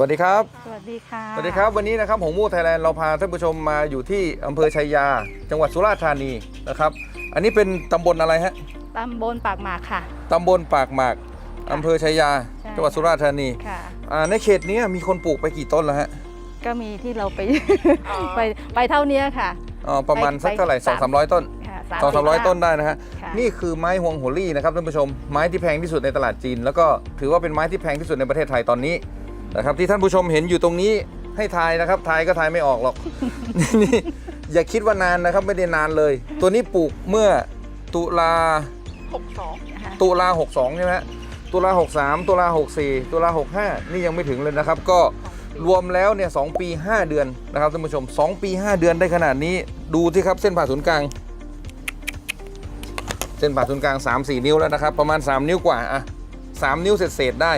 วัสดีครับ สวัสดีค่ะ สวัสดีครับ วันนี้นะครับหงมู่ไทยแลนด์เราพาท่านผู้ชมมาอยู่ที่อำเภอชัยยา จังหวัดสุราษฎร์ธานีนะครับ อันนี้เป็นตำบลอะไรฮะ ตำบลปากหมากค่ะ ตำบลปากหมากอำเภอชัยยา ใช่ จังหวัดสุราษฎร์ธานีค่ะ อ่าในเขตนี้มีคนปลูกไปกี่ต้นแล้วฮะก็มีที่เราไป ไปไปเท่านี้ค่ะ อ๋อประมาณไปสักเท่าไหร่ไปสองสามร้อยต้นค่ะสองสามร้อย35ต้นได้นะฮะ ค่ะนี่คือไม้ฮวงหัวลี่นะครับท่านผู้ชม ไม้ที่แพงที่สุดในตลาดจีน แล้วก็ถือว่าเป็นไม้ที่แพงที่สุดในประเทศไทยตอนนี้ นะครับที่ท่านผู้ชมเห็นอยู่ตรงนี้ให้ทายนะครับทายก็ทายไม่ออกหรอกนี่อย่าคิดว่านานนะครับไม่ได้นานเลย ตัวนี้ปลูกเมื่อตุลานะคะตุลา62ใช่ไหมฮะตุลา63ตุลา64ตุลา65 นี่ยังไม่ถึงเลยนะครับ ก็รวมแล้วเนี่ย2ปี 5 เดือนนะครับท่านผู้ชม 2 ปี 5 เดือนได้ขนาดนี้ดูที่ครับเส้นผ่าศูนย์กลาง เส้นผ่าศูนย์กลาง 3-4 นิ้วแล้วนะครับ ประมาณ 3 นิ้วกว่าอะ3นิ้วเศษๆได้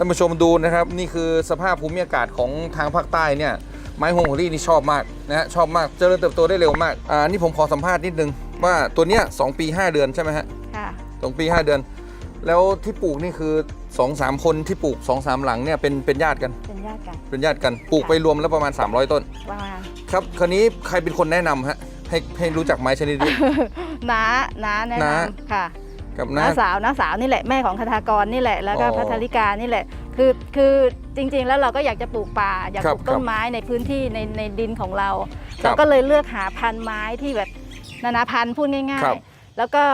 ท่านผู้ชมดูนะครับ นี่คือสภาพภูมิอากาศของทางภาคใต้เนี่ยไม้ฮวงหัวรี่นี่ชอบมากนะฮะชอบมากเจริญเติบโตได้เร็วมากอ่านี่ผมขอสัมภาษณ์นิดนึงว่าตัวเนี้ย2ปี 5 เดือนใช่ไหมฮะค่ะสองปี 5 เดือน แล้วที่ปลูกนี่คือ2อสามคนที่ปลูก2อสามหลังเนี่ยเป็นเป็นญาติกันเป็นญาติกันเป็นญาติกันปลูกไปรวมแล้วประมาณ 300 ต้น ประมาณครับคราวนี้ใครเป็นคนแนะนำฮะให้ให้รู้จักไม้ชนิดนี้ น้าน้าแนะน้านำค่ะ กับน้าน้าสาวน้าสาวนี่แหละแม่ของคทากรนี่แหละแล้วก็อ๋อพัทริกานี่แหละ คือคือจริง ๆ แล้วเราก็อยากจะปลูกป่า อยากครัปบลูกต้นไม้ในพื้นที่ในในดินของเราครับเราก็เลยเลือกหาพันธุ์ไม้ที่แบบนานาพันธุ์พูดง่ายครับๆ แล้วก็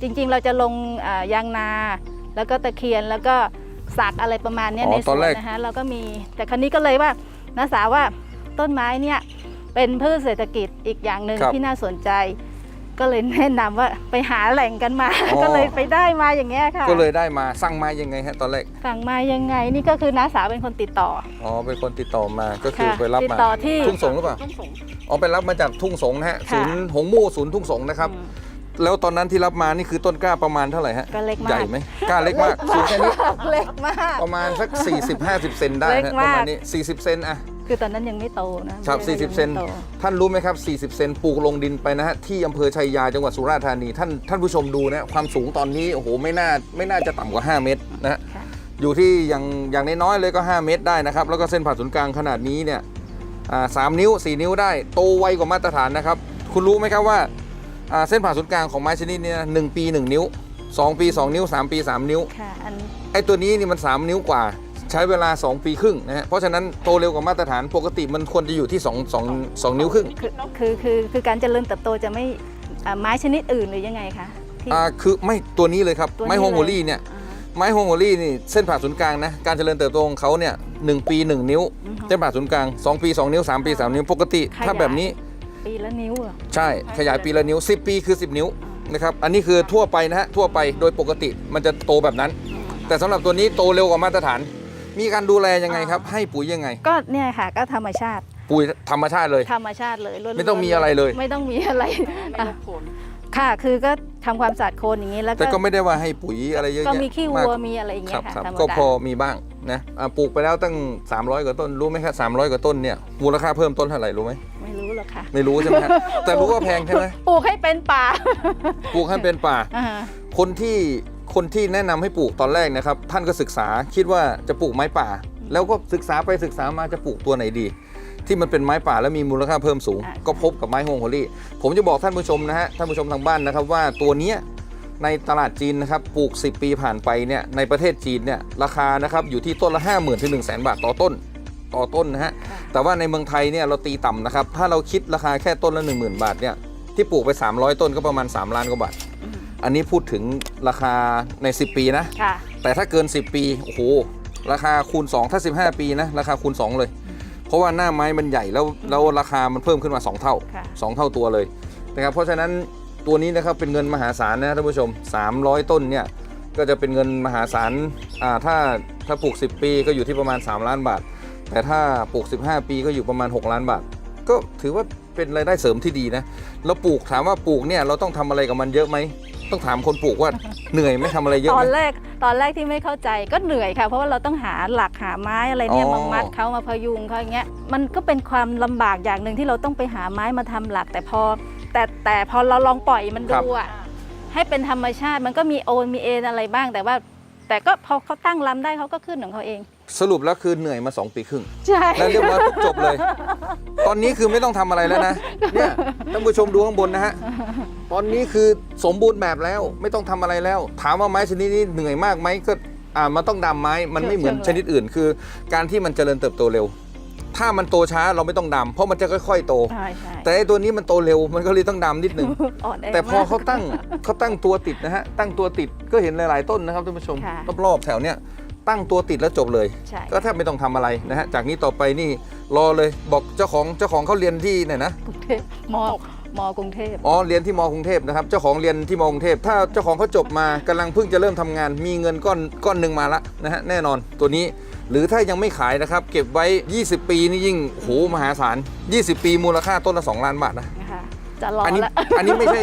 จริงๆ เราจะลงอ่ายางนา แล้วก็ตะเคียนแล้วก็สักอะไรประมาณเนี้ยอ๋อในสตอนวนแรก นะคะเราก็มีแต่ครั้นี้ก็เลยว่าน้าสาวว่าต้นไม้เนี่ยเป็นพืชเศรษฐกิจอีกอย่างหนึ่งครับ ที่น่าสนใจ ก็เลยแนะนำว่าไปหาแหล่งกันมา อ๋อ ก็เลยไปได้มาอย่างเงี้ยค่ะก็เลยได้มาสั่งมายังไงฮะตอนแรกสั่งมายังไงนี่ก็คือน้าสาวเป็นคนติดต่อ อ๋อเป็นคนติดต่อมาก็คือค่ะไปรับติดมาต่อที่ ทุ่งสงหรือเปล่าอ๋อไปรับมาจากทุ่งสงนะฮะค่ะ ศูนย์หงมู่ศูนย์ทุ่งสงนะครับ อืม แล้วตอนนั้นที่รับมานี่คือต้นกล้าประมาณเท่าไหร่ฮะก็เล็กใหมาญ่กไหมกล้าเล็กมากสูงแค่นี้ เล็กมาก ประมาณสัก 40-50 เซนได้เล็กฮะมากประมาณนี้ 40 เซนอะ คือตอนนั้นยังไม่โตนะครับ 40 เซนยังไม่โตท่านรู้ไหมครับ 40 เซนปลูกลงดินไปนะฮะที่อำเภอชัยยาจังหวัดสุราษฎร์ธานีท่านท่านผู้ชมดูนะความสูงตอนนี้โอ้โหไม่น่าไม่น่าจะต่ำกว่า 5 เมตรนะฮะค่ะอยู่ที่อย่างอย่างน้อยๆเลยก็ 5 เมตรได้นะครับ แล้วก็เส้นผ่าศูนย์กลางขนาดนี้เนี่ยอ่าสามนิ้ว 4 นิ้วได้โตไวกว่ามาตรฐานนะครับ คุณรู้ไหมครับว่าอ่าเส้นผ่าศูนย์กลางของไม้ชนิดนี้นะหนึ่งปี 1 นิ้ว 2 ปี 2 นิ้ว 3 ปี 3 นิ้ว ค่ะอันไอ้ตัวนี้นี่มัน 3 นิ้วกว่า ใช้เวลา 2 ปีครึ่งนะฮะเพราะฉะนั้นโตเร็วกว่ามาตรฐานปกติมันควรจะอยู่ที่2 2 2นิ้วครึ่งคือคือคือคือการเจริญเติบโตจะไม่อ่าไม้ชนิดอื่นหรือยังไงคะที่ อ่าคือไม่ตัวนี้เลยครับ ตัวนี้ไม้ฮวงโฮเลยลี่เนี่ยอ่า ไม้ฮวงโฮลี่นี่เส้นผ่าศูนย์กลางนะการเจริญเติบโตของเขาเนี่ยหนึ่งปี 1 นิ้วอือฮึเส้นผ่าศูนย์กลาง 2 ปี 2 นิ้ว 3 ปี 3 นิ้วปกติ ขยาย ถ้าแบบนี้ปีละนิ้วเหรอใช่ขยายปีละนิ้ว 10 ปีคือ 10 นิ้วนะครับอันนี้คือทั่วไปนะฮะทั่วไปโดยปกติมันจะโตแบบนั้น แต่สำหรับตัวนี้โตเร็วกว่ามาตรฐาน มีการดูแลยังไงครับ ให้ปุ๋ยยังไง ก็เนี่ยค่ะก็ธรรมชาติ ปุ๋ยธรรมชาติเลย ธรรมชาติเลยล้วนๆไม่ต้องมีอะไรเลย ไม่ต้องมีอะไรอะค่ะ คือก็ทำความสะอาดโคนอย่างนี้แล้วแต่ก็ไม่ได้ว่าให้ปุ๋ยอะไรเยอะก็แยะมีขี้มากวัวมีอะไรอย่างคเงี้รับยค่ะครับธรรมก็ดาพอมีบ้างนะอ่าปลูกไปแล้วตั้ง 300 กว่าต้นรู้ไหมครับ300กว่าต้นเนี่ยมูลค่าเพิ่มต้นเท่าไหร่รู้ไหมไม่รู้หรอกค่ะไม่รู้ใช่ไหมฮะแต่รู้ว่าแพงใช่ไหมปลูกให้เป็นป่าปลูกให้เป็นป่า อ่าคนที่ คนที่แนะนำให้ปลูกตอนแรกนะครับ ท่านก็ศึกษาคิดว่าจะปลูกไม้ป่า แล้วก็ศึกษาไปศึกษามาจะปลูกตัวไหนดี ที่มันเป็นไม้ป่าแล้วมีมูลค่าเพิ่มสูง ก็พบกับไม้ฮวงโฮลี่ ผมจะบอกท่านผู้ชมนะฮะท่านผู้ชมทางบ้านนะครับว่าตัวเนี้ยในตลาดจีนนะครับปลูก 10 ปีผ่านไปเนี่ยในประเทศจีนเนี่ยราคานะครับอยู่ที่ต้นละ 5 0,000ถึง1 0 0 0 0แบาทต่อต้นต่อต้นนะฮะค่ะแต่ว่าในเมืองไทยเนี่ยเราตีต่ำนะครับถ้าเราคิดราคาแค่ต้นละ 10,000 บาทเนี่ยที่ปลูกไป 300 ต้นก็ประมาณ 3 ล้านกว่าบาท อืมอันนี้พูดถึงราคาใน 10 ปีนะ ค่ะ แต่ถ้าเกิน 10 ปี โอ้โห ราคาคูณ 2 ถ้า 15 ปีนะ ราคาคูณ 2 เลย เพราะว่าหน้าไม้มันใหญ่แล้วแล้วราคามันเพิ่มขึ้นมา 2 เท่า ค่ะ 2 เท่าตัวเลยนะครับเพราะฉะนั้นตัวนี้นะครับเป็นเงินมหาศาลนะท่านผู้ชม 300 ต้นเนี่ยก็จะเป็นเงินมหาศาลอ่าถ้าถ้าปลูก 10 ปีก็อยู่ที่ประมาณ 3 ล้านบาท แต่ถ้าปลูก 15 ปีก็อยู่ประมาณ 6 ล้านบาท ก็ถือว่าเป็นรายได้เสริมที่ดีนะเราปลูกถามว่าปลูกเนี่ยเราต้องทำอะไรกับมันเยอะไหม ต้องถามคนปลูกว่าเหนื่อยไหม่ทำอะไรเยอะตไหอม นแรกตอนแรกที่ไม่เข้าใจก็เหนื่อยค่ะ เพราะว่าเราต้องหาหลักหาไม้อะไรเนี่ยอ๋อ มามัดเขามาพยุงเขาอย่างเงี้ยมันก็เป็นความลำบากอย่างหนึ่งที่เราต้องไปหาไม้มาทำหลัก แต่พอ แต่แต่พอเราลองปล่อยมันดูอะให้เป็นธรรมชาติมันก็มีโอนมีเอ็นอะไรบ้างแต่ว่า แต่ก็พอเขาตั้งลำได้เขาก็ขึ้นของเขาเอง สรุปแล้วคือเหนื่อยมา 2 ปีครึ่ง ใช่ แล้วเรียบร้อยปุ๊บจบเลย ตอนนี้คือไม่ต้องทำอะไรแล้วนะ เนี่ยท่านผู้ชมดูข้างบนนะฮะ ตอนนี้คือสมบูรณ์แบบแล้วไม่ต้องทำอะไรแล้ว ถามว่าไม้ชนิดนี้เหนื่อยมากไหมก็อ่ามันต้องดำไม้ มันไม่เหมือนชนิดอื่น คือ การที่มันเจริญเติบโตเร็ว ถ้ามันโตช้าเราไม่ต้องดำเพราะมันจะค่อยๆโตใช่ใช่แต่ไอ้ตัวนี้มันโตเร็วมันก็เลยต้องดำนิดหนึงอ่อนแอแต่พอมกเขาตั้งเขาตั้งตัวติดนะฮะตั้งตัวติดก็เห็นหลาย ๆ ต้นนะครับท่านผู้ชมค่ะรอบๆแถวเนี้ย ตั้งตัวติดแล้วจบเลย ใช่ ก็แทบไม่ต้องทำอะไรนะฮะจากนี้ต่อไปนี่รอเลยบอกเจ้าของเจ้าของเขาเรียนที่ไหนนะกรุงเทพมมกรุงเทพ อ๋อเรียนที่มกรุงเทพนะครับเจ้าของเรียนที่มกรุงเทพถ้าเจ้าของเขาจบมากำลังเพิ่งจะเริ่มทำงาน มีเงินก้อนก้อนหนึ่งมาละนะฮะแน่นอนตัวนี้ หรือถ้ายังไม่ขายนะครับ เก็บไว้ 20 ปีนี่ยิ่งโหมหาศาล20 ปีมูลค่าต้นละ2ล้านบาทนะนะคะจะรออันนี้ละอันนี้ไม่ใช่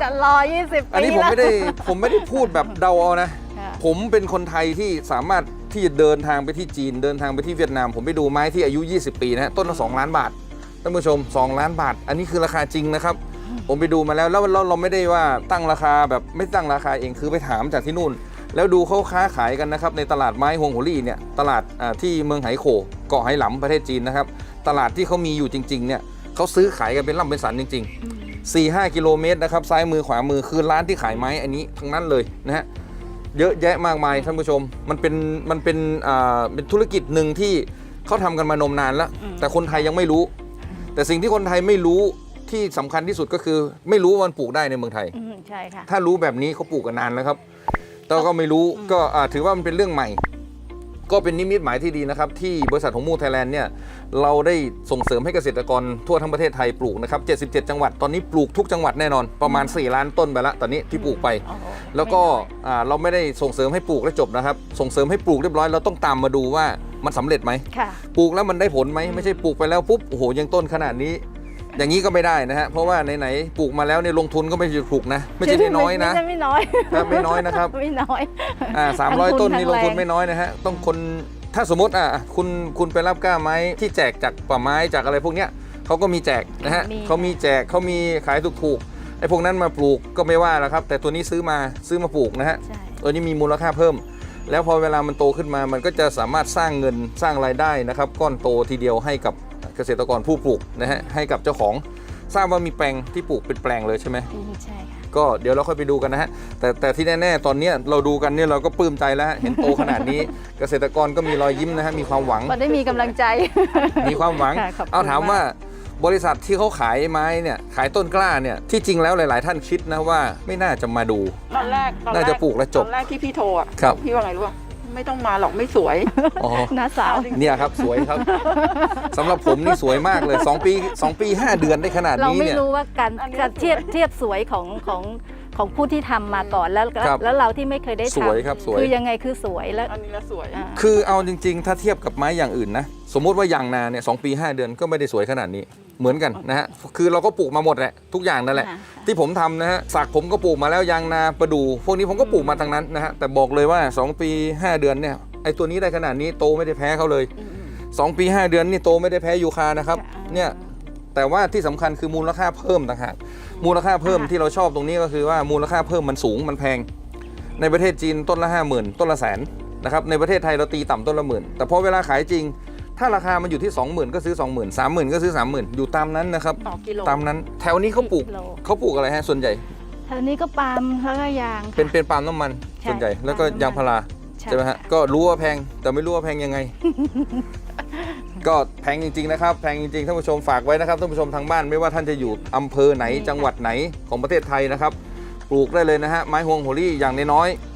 จะรอ 20 ปีอันนี้ผมละไม่ได้ผมไม่ได้พูดแบบเดาเอานะค่ะ ผมเป็นคนไทยที่สามารถที่จะเดินทางไปที่จีนเดินทางไปที่เวียดนาม ผมไปดูไม้ที่อายุ 20 ปีนะฮะต้นละ2ล้านบาทท่านผู้ชม 2 ล้านบาท อันนี้คือราคาจริงนะครับ ผมไปดูมาแล้วแล้วเราเราไม่ได้ว่าตั้งราคาแบบไม่ตั้งราคาเองคือไปถามจากที่นู่น แล้วดูเขาค้าขายกันนะครับในตลาดไม้ฮวงโหรี่เนี่ยตลาดอ่าที่เมืองไหโขเกาะไหหลำประเทศจีนนะครับตลาดที่เขามีอยู่จริงๆเนี่ยเขาซื้อขายกันเป็นล่ำเป็นสันจริง ๆ4 5 กิโลเมตรนะครับซ้ายมือขวามือคือร้านที่ขายไม้อันนี้ทั้งนั้นเลยนะฮะ เยอะแยะมากมายท่านผู้ชม มันเป็นมันเป็นอ่าเป็นธุรกิจหนึ่งที่เขาทำกันมานมนานแล้ว อืม แต่คนไทยยังไม่รู้ แต่สิ่งที่คนไทยไม่รู้ที่สำคัญที่สุดก็คือ ไม่รู้ว่ามันปลูกได้ในเมืองไทย อืมใช่ค่ะ ถ้ารู้แบบนี้เขาปลูกกันนานแล้วครับ แต่ก็ไม่รู้ก็อ่าถือว่ามันเป็นเรื่องใหม่ ก็เป็นนิมิตหมายที่ดีนะครับ ที่บริษัทของมูไทยแลนด์เนี่ยเราได้ส่งเสริมให้เกษตรกรทั่วทั้งประเทศไทยปลูกนะครับ 77 จังหวัดตอนนี้ปลูกทุกจังหวัดแน่นอนประมาณ 4 ล้านต้นไปละตอนนี้ที่ปลูกไปโอ้โหแล้วก็อ่าเราไม่ได้ส่งเสริมให้ปลูกแล้วจบนะครับ ส่งเสริมให้ปลูกเรียบร้อยเราต้องตามมาดูว่ามันสำเร็จไหมค่ะปลูกแล้วมันได้ผลไหมไม่ใช่ปลูกไปแล้วปุ๊บโอ้โหยังต้นขนาดนี้ อย่างนี้ก็ไม่ได้นะฮะเพราะว่าไหนๆปลูกมาแล้วเนี่ยลงทุนก็ไม่ใช่ถูกนะ ไม่ใช่น้อยๆนะไม่ใช่ไม่น้อยครับไม่น้อยนะครับไม่น้อยอ่าสามร้อยทั้งทุนต้นนี่ลงทุนทั้งแรงไม่น้อยนะฮะต้องคนถ้าสมมติอะคุณคุณไปรับกล้าไม้ที่แจกจากป่าไม้จากอะไรพวกเนี้ยเขาก็มีแจกนะฮะมีเขามีแจกเขามีขายถูกๆไอ้พวกนั้นมาปลูกก็ไม่ว่าแล้วครับ แต่ตัวนี้ซื้อมาซื้อมาปลูกนะฮะใช่ตัวนี้มีมูลค่าเพิ่ม แล้วพอเวลามันโตขึ้นมามันก็จะสามารถสร้างเงินสร้างรายได้นะครับ ก้อนโตทีเดียวให้กับ เกษตรกรผู้ปลูกนะฮะให้กับเจ้าของทราบว่ามีแปลงที่ปลูกเป็นแปลงเลยใช่ไหมอืมใช่ค่ะ ก็เดี๋ยวเราค่อยไปดูกันนะฮะแต่แต่ที่แน่ๆตอนเนี้ยเราดูกันเนี่ยเราก็ปลื้มใจแล้วฮะเห็นโตขนาดนี้ เกษตรกรก็มีรอยยิ้มนะฮะมีความหวังก็ได้มีกำลังใจ มีความหวัง ค่ะขอบคุณเอาถามมาก ว่าบริษัทที่เขาขายไม้เนี่ยขายต้นกล้าเนี่ยที่จริงแล้วหลาย ๆ ท่านคิดนะว่าไม่น่าจะมาดู ตอนแรกตอนแรน่าจะปลูกแล้วจบ ตอนแรกที่พี่โทรอะครับ พี่ว่าไงรู้ป่ะ ไม่ต้องมาหรอกไม่สวยอ๋อน้าสาว เนี่ยครับสวยครับสำหรับผมนี่สวยมากเลย 2 ปี 2 ปี 5 เดือนได้ขนาดเรานี้ไม่เนี่ย รู้ว่าการอันนี้การเทียบเทียบสวยของของของผู้ที่ทำมาก่อนแล้วครับ แล้วเราที่ไม่เคยได้สวยทำครับสวย คือยังไงคือสวยแล้วอันนี้ละสวย อ่าคือเอาจริง ๆ ถ้าเทียบกับไม้อย่างอื่นนะ สมมุติว่ายางนาเนี่ยสปี 5 เดือนก็ไม่ได้สวยขนาดนี้ เหมือนกันนะฮะคือเราก็ปลูกมาหมดแหละทุกอย่างนั่นแหละ ค่ะ ที่ผมทำนะฮะสักผมก็ปลูกมาแล้วยางนาประดูพวกนี้ผมก็ปลูกมาทั้งนั้นนะฮะแต่บอกเลยว่า 2 ปี 5 เดือนเนี่ยไอตัวนี้ได้ขนาดนี้โตไม่ได้แพ้เขาเลย อืม 2 ปี 5 เดือนนี่โตไม่ได้แพ้ยูคานะครับค่ะ เนี่ยแต่ว่าที่สำคัญคือมูลค่าเพิ่มต่างหากมูลค่าเพิ่มค่ะที่เราชอบตรงนี้ก็คือว่ามูลค่าเพิ่มมันสูงมันแพง ในประเทศจีนต้นละ 5 0,000 ต้นละแสนนะครับในประเทศไทยเราตีต่ำต้นละหมื่นแต่พอเวลาขายจริง ถ้าราคามันอยู่ที่ 20,000 ก็ซื้อ 20,000 30,000 ก็ซื้อ 30,000 อยู่ตามนั้นนะครับ ต่อกิโล ตามนั้น แถวนี้เขาปลูกกิโล เขาปลูกอะไรฮะส่วนใหญ่ แถวนี้ก็ปาล์มแล้วก็ยางค่ะ เป็นเป็นปาล์มน้ำมันใช่ส่วนใหญ่แล้วก็ปาล์มน้ำมัน ยางพาราใช่ไหมฮะก็รู้ว่าแพงแต่ไม่รู้ว่าแพงยังไง ก็แพงจริงๆนะครับแพงจริงๆท่านผู้ชมฝากไว้นะครับท่านผู้ชมทางบ้านไม่ว่าท่านจะอยู่อำเภอไหนจังหวัดไหนของประเทศไทยนะครับ ปลูกได้เลยนะฮะไม้ฮวงโหรี่อย่างน้อยๆ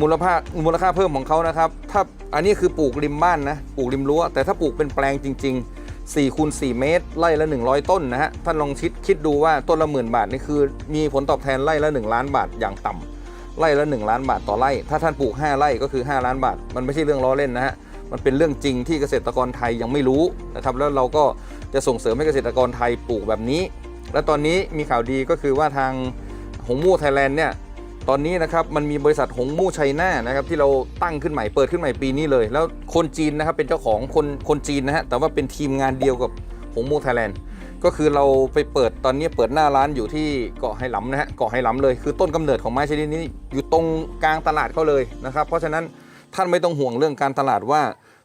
มูลค่ามูลค่าเพิ่มของเขานะครับ ถ้าอันนี้คือปลูกริมบ้านนะปลูกริมรั้วแต่ถ้าปลูกเป็นแปลงจริง ๆ4คูณ4เมตรไร่ละ 100 ต้นนะฮะท่านลองคิดคิดดูว่าต้นละหมื่นบาทนี่คือมีผลตอบแทนไร่ละ 1 ล้านบาทอย่างต่ำไร่ละ 1 ล้านบาทต่อไร่ ถ้าท่านปลูก 5 ไร่ก็คือ 5 ล้านบาท มันไม่ใช่เรื่องล้อเล่นนะฮะมันเป็นเรื่องจริงที่เกษตรกรไทยยังไม่รู้นะครับแล้วเราก็จะส่งเสริมให้เกษตรกรไทยปลูกแบบนี้ และตอนนี้มีข่าวดีก็คือว่าทางหงมู่ไทยแลนด์เนี่ย ตอนนี้นะครับมันมีบริษัทหงมู่ไชน่านะครับที่เราตั้งขึ้นใหม่เปิดขึ้นใหม่ปีนี้เลย แล้วคนจีนนะครับเป็นเจ้าของคนคนจีนนะฮะแต่ว่าเป็นทีมงานเดียวกับหงมู่ไทยแลนด์ก็คือเราไปเปิดตอนนี้เปิดหน้าร้านอยู่ที่เกาะไหหลำนะฮะเกาะไหหลำเลยคือต้นกำเนิดของไม้ชนิดนี้อยู่ตรงกลางตลาดเขาเลยนะครับเพราะฉะนั้นท่านไม่ต้องห่วงเรื่องการตลาดว่า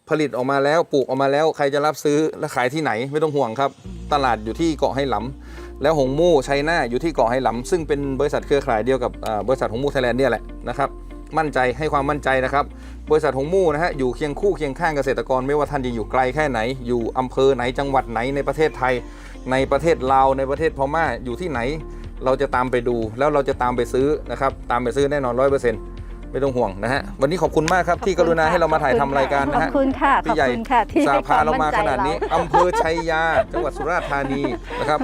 ผลิตออกมาแล้วปลูกออกมาแล้วใครจะรับซื้อและขายที่ไหนไม่ต้องห่วงครับ ตลาดอยู่ที่เกาะไหหลำ แล้วหงมู่ไชน่าอยู่ที่เกาะไหหลำซึ่งเป็นบริษัทเครือข่ายเดียวกับอ่าบริษัทหงมู่ไทยแลนด์เนี่ยแหละนะครับมั่นใจให้ความมั่นใจนะครับบริษัทหงมู่นะฮะอยู่เคียงคู่เคียงข้างเกษตรกรไม่ว่าท่านจะอยู่ไกลแค่ไหน อยู่อำเภอไหนจังหวัดไหนในประเทศไทย ในประเทศลาวในประเทศพม่าอยู่ที่ไหน เราจะตามไปดูแล้วเราจะตามไปซื้อนะครับตามไปซื้อแน่นอนร้อยเปอร์เซ็นต์ไม่ต้องห่วงนะฮะวันนี้ขอบคุณมากครับที่กรุณาให้เรามาถ่ายทำรายการขนะอบฮะคุณค่ะขพี่อบใหญ่คุณค่ะที่สาให้พาเรามาควขนาดนี้มั่ใจอำเภอชัยยา จังหวัดสุราษฎร์ธานีนะครับ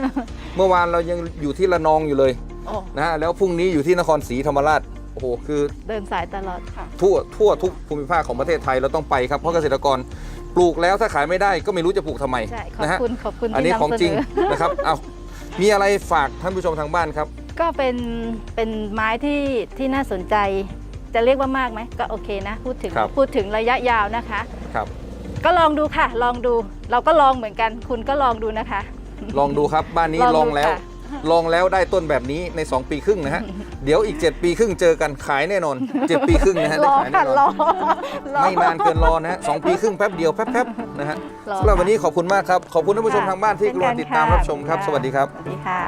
เมื่อวานเรายังอยู่ที่ระนองอยู่เลยโอ้นะฮะแล้วพรุ่งนี้อยู่ที่นครศรีธรรมราชโอ้โหคือเดินสายตลอดค่ะ ทั่วทั่วทุกภูมิภาคของประเทศไทยเราต้องไปครับเพราะเกษตรกรปลูกแล้วถ้าขายไม่ได้ก็ไม่รู้จะปลูกทำไมใช่ ขอบนะฮะคุณ ขอบคุณอันที่นี้ของนำเสจริงนอ นะครับเอามีอะไรฝากท่านผู้ชมทางบ้านครับ ก็เป็นเป็นไม้ที่ที่น่าสนใจ จะเรียกว่ามากไหมก็โอเคนะ พูดถึงครับ พูดถึงระยะยาวนะคะ ครับ ก็ลองดูค่ะ ลองดู เราก็ลองเหมือนกัน คุณก็ลองดูนะคะ ลองดูครับบ้านนี้ลลอองงดูแล้ว ค่ะ ลองแล้วได้ต้นแบบนี้ใน 2 ปีครึ่งนะฮะ เดี๋ยวอีก 7 ปีครึ่งเจอกันขายแน่นอน 7 ปีครึ่งนะฮะรได้อขายแน่ค่ะนอนรอรอ ไม่นานเกินรอนะฮะสองปีครึ่งแป๊บเดียวแป๊บๆนะฮะรอสำหรับวันนี้ขอบคุณมากครับ ขอบคุณท่านผู้ชมทางบ้านที่กรุณาติดตามรับชมครับ สวัสดีครับ สวัสดีค่ะ